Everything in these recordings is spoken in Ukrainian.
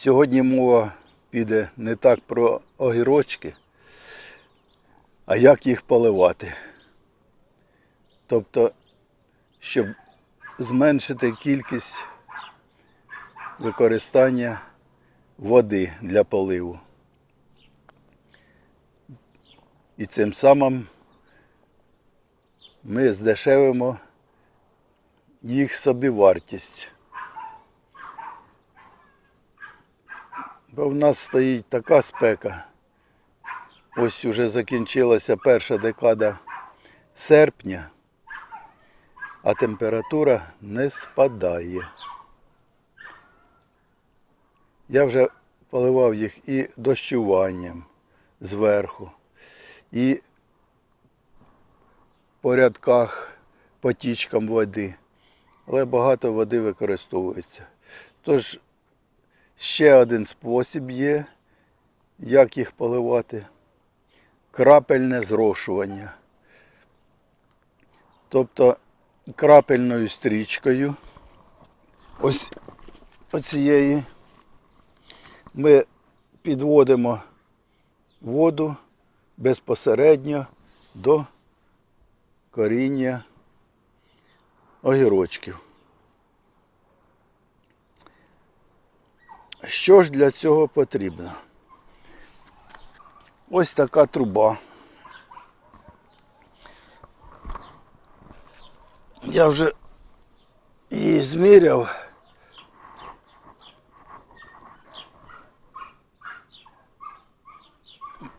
Сьогодні мова піде не так про огірочки, а як їх поливати. Тобто, щоб зменшити кількість використання води для поливу. І цим самим ми здешевимо їх собівартість. Бо в нас стоїть така спека. Ось уже закінчилася перша декада серпня, а температура не спадає. Я вже поливав їх і дощуванням зверху, і по рядках потічкам води, але багато води використовується. Тож ще один спосіб є, як їх поливати. Крапельне зрошування. Тобто крапельною стрічкою, ось оцієї, ми підводимо воду безпосередньо до коріння огірочків. Що ж для цього потрібно? Ось така труба. Я вже її зміряв.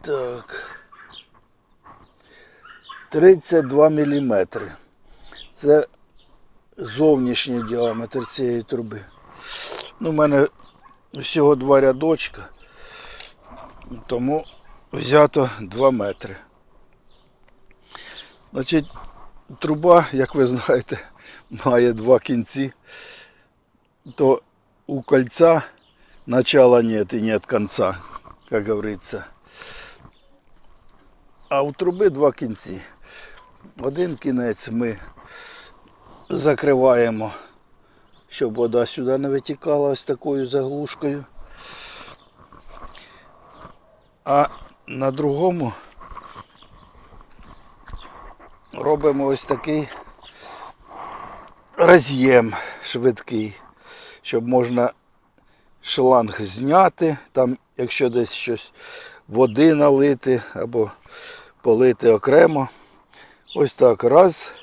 Так. 32 міліметри. Це зовнішній діаметр цієї труби. Ну, у мене всього два рядочка, тому взято 2 метри. Значить, труба, як ви знаєте, має два кінці, то у кольця начала нет и нет конца, как говорится. А у труби два кінці. Один кінець ми закриваємо, щоб вода сюди не витікала ось такою заглушкою. А на другому робимо ось такий роз'єм швидкий, щоб можна шланг зняти, там, якщо десь щось води налити або полити окремо. Ось так раз.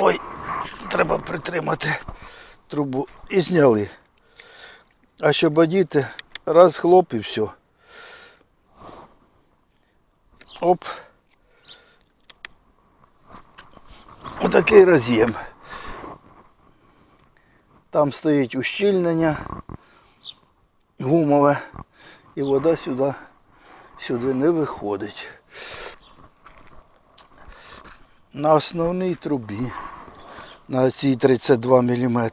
Ой, треба притримати трубу і зняли. А щоб одіти, раз хлоп і все. Оп. Отакий роз'єм. Там стоїть ущільнення гумове і вода сюди, сюди не виходить. На основній трубі, на цій 32 мм,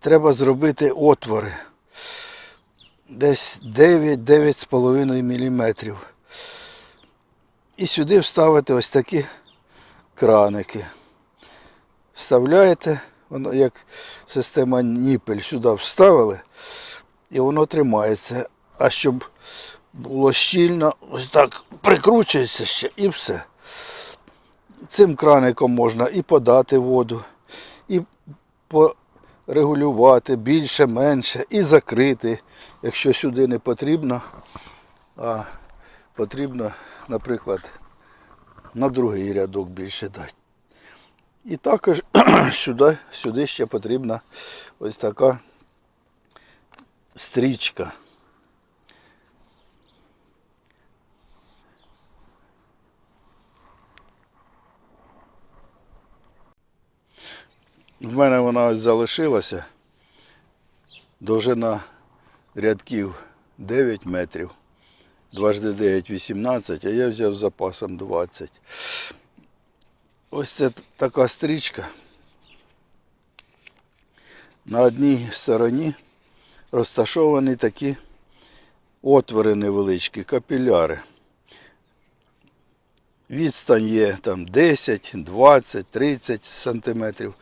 треба зробити отвори. Десь 9-9,5 мм. І сюди вставити ось такі краники. Вставляєте, воно як система ніпель сюди вставили, і воно тримається. А щоб було щільно, ось так прикручується ще і все. Цим краником можна і подати воду, і порегулювати більше, менше, і закрити, якщо сюди не потрібно, а потрібно, наприклад, на другий рядок більше дати. І також сюди, сюди ще потрібна ось така стрічка. В мене вона ось залишилася. Довжина рядків 9 метрів. Дважди 9 – 18, а я взяв запасом 20. Ось це така стрічка. На одній стороні розташовані такі отвори невеличкі, капіляри. Відстань є там 10, 20, 30 сантиметрів.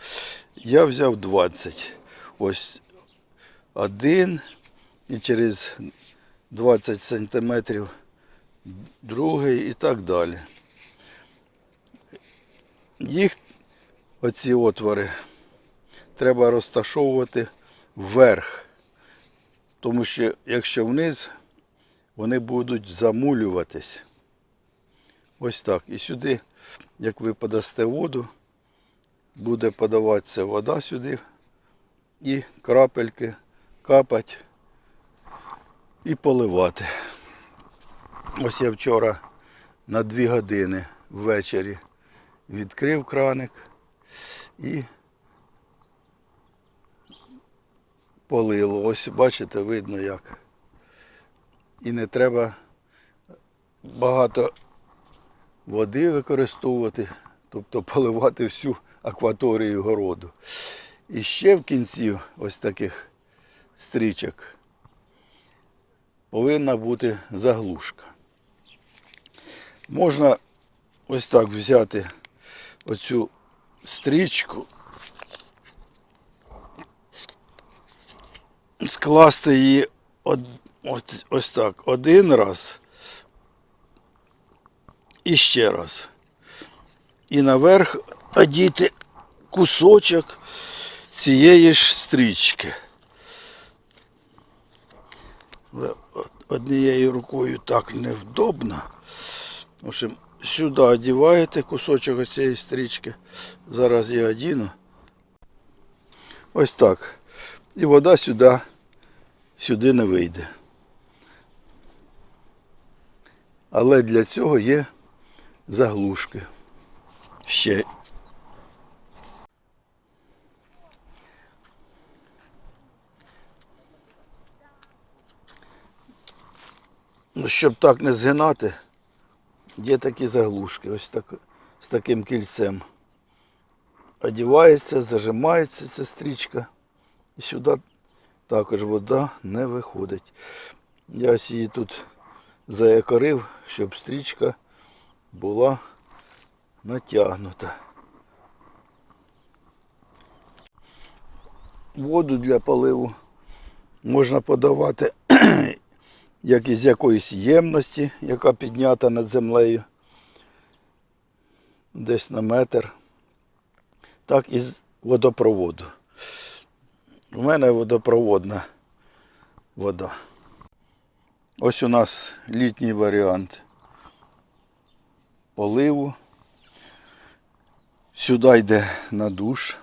Я взяв 20. ось один і через 20 сантиметрів другий і так далі. Їх, оці отвори, треба розташовувати вверх. Тому що якщо вниз, вони будуть замулюватись. Ось так. І сюди, як ви подасте воду, буде подаватися вода сюди і крапельки капать і поливати. Ось я вчора на 2 години ввечері відкрив краник і полило. Ось бачите, видно як. І не треба багато води використовувати, тобто поливати всю акваторію городу. І ще в кінці ось таких стрічок повинна бути заглушка. Можна ось так взяти оцю стрічку, скласти її од, ось так один раз і ще раз. І наверх одіти кусочок цієї ж стрічки. Однією рукою так невдобно. В общем, сюди одіваєте кусочок цієї стрічки. Зараз я одіну. Ось так. І вода сюди, сюди не вийде. Але для цього є заглушки. Ще. Ну, щоб так не згинати, є такі заглушки, ось так, з таким кільцем. Одівається, зажимається ця стрічка. І сюди також вода не виходить. Я ось її тут заякорив, щоб стрічка була натягнута. Воду для поливу можна подавати як із якоїсь ємності, яка піднята над землею, десь на метр, так і з водопроводу. У мене водопроводна вода. Ось у нас літній варіант поливу. Сюди йде на душ.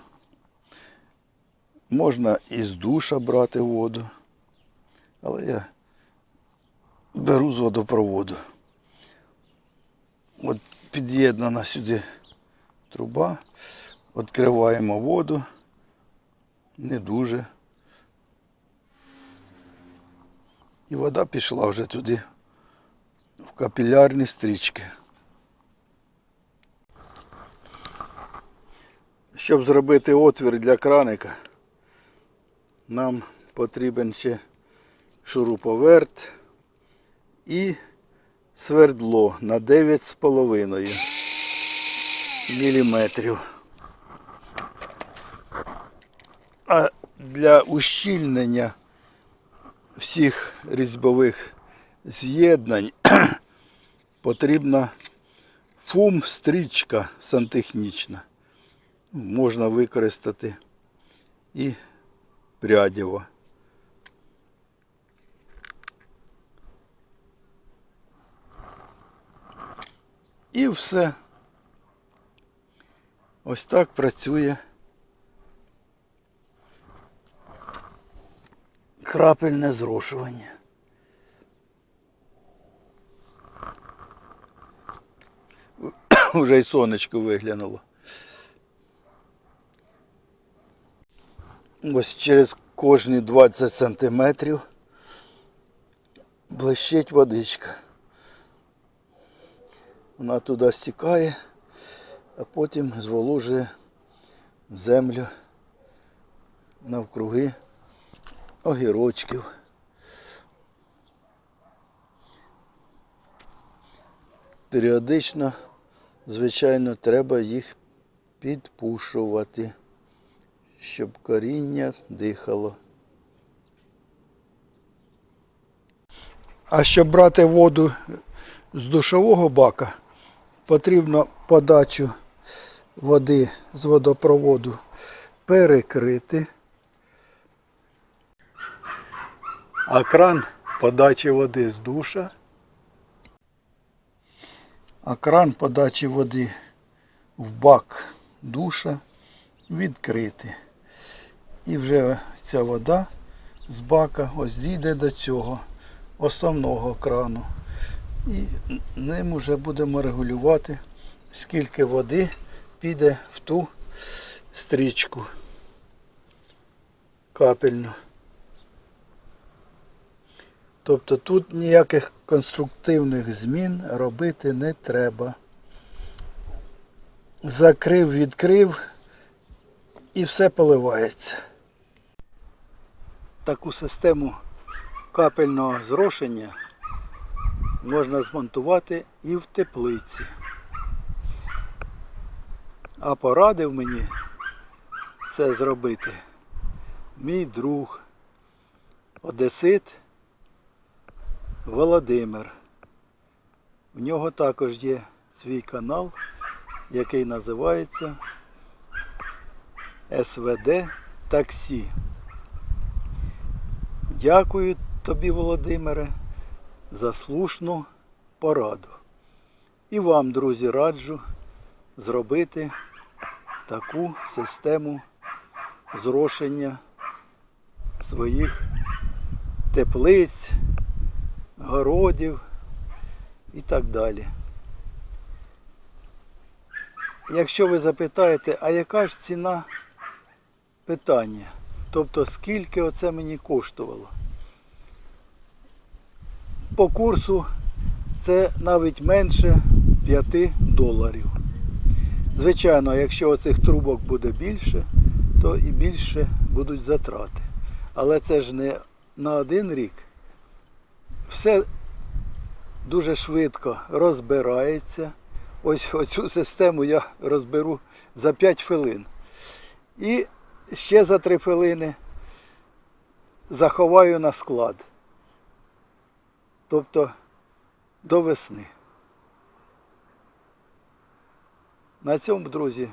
Можна із душа брати воду, але я беру з водопроводу. От під'єднана сюди труба, відкриваємо воду, не дуже. І вода пішла вже туди, в капілярні стрічки. Щоб зробити отвір для краника, нам потрібен ще шуруповерт і свердло на 9,5 міліметрів. А для ущільнення всіх різьбових з'єднань потрібна фум-стрічка сантехнічна. Можна використати і прядєво. І все. Ось так працює крапельне зрошування. Уже й сонечко виглянуло. Ось через кожні 20 сантиметрів блищить водичка. Вона туди стікає, а потім зволожує землю навкруги огірочків. Періодично, звичайно, треба їх підпушувати, щоб коріння дихало. А щоб брати воду з душового бака, потрібно подачу води з водопроводу перекрити. А кран подачі води з душа а кран подачі води в бак душа відкрити. І вже ця вода з бака ось дійде до цього основного крану. І ним вже будемо регулювати, скільки води піде в ту стрічку капельну. Тобто тут ніяких конструктивних змін робити не треба. Закрив, відкрив і все поливається. Таку систему капельного зрошення можна змонтувати і в теплиці. А порадив мені це зробити мій друг Одесит Володимир. В нього також є свій канал, який називається СВД Таксі. Дякую тобі, Володимире, за слушну пораду. І вам, друзі, раджу зробити таку систему зрошення своїх теплиць, городів і так далі. Якщо ви запитаєте, а яка ж ціна питання? Тобто скільки оце мені коштувало? По курсу це навіть менше 5 доларів. Звичайно, якщо оцих трубок буде більше, то і більше будуть затрати. Але це ж не на один рік. Все дуже швидко розбирається. Ось оцю систему я розберу за 5 хвилин. І ще за три хвилини заховаю на склад. Тобто до весни. На цьому, друзі,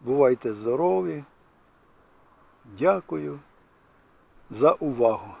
бувайте здорові. Дякую за увагу.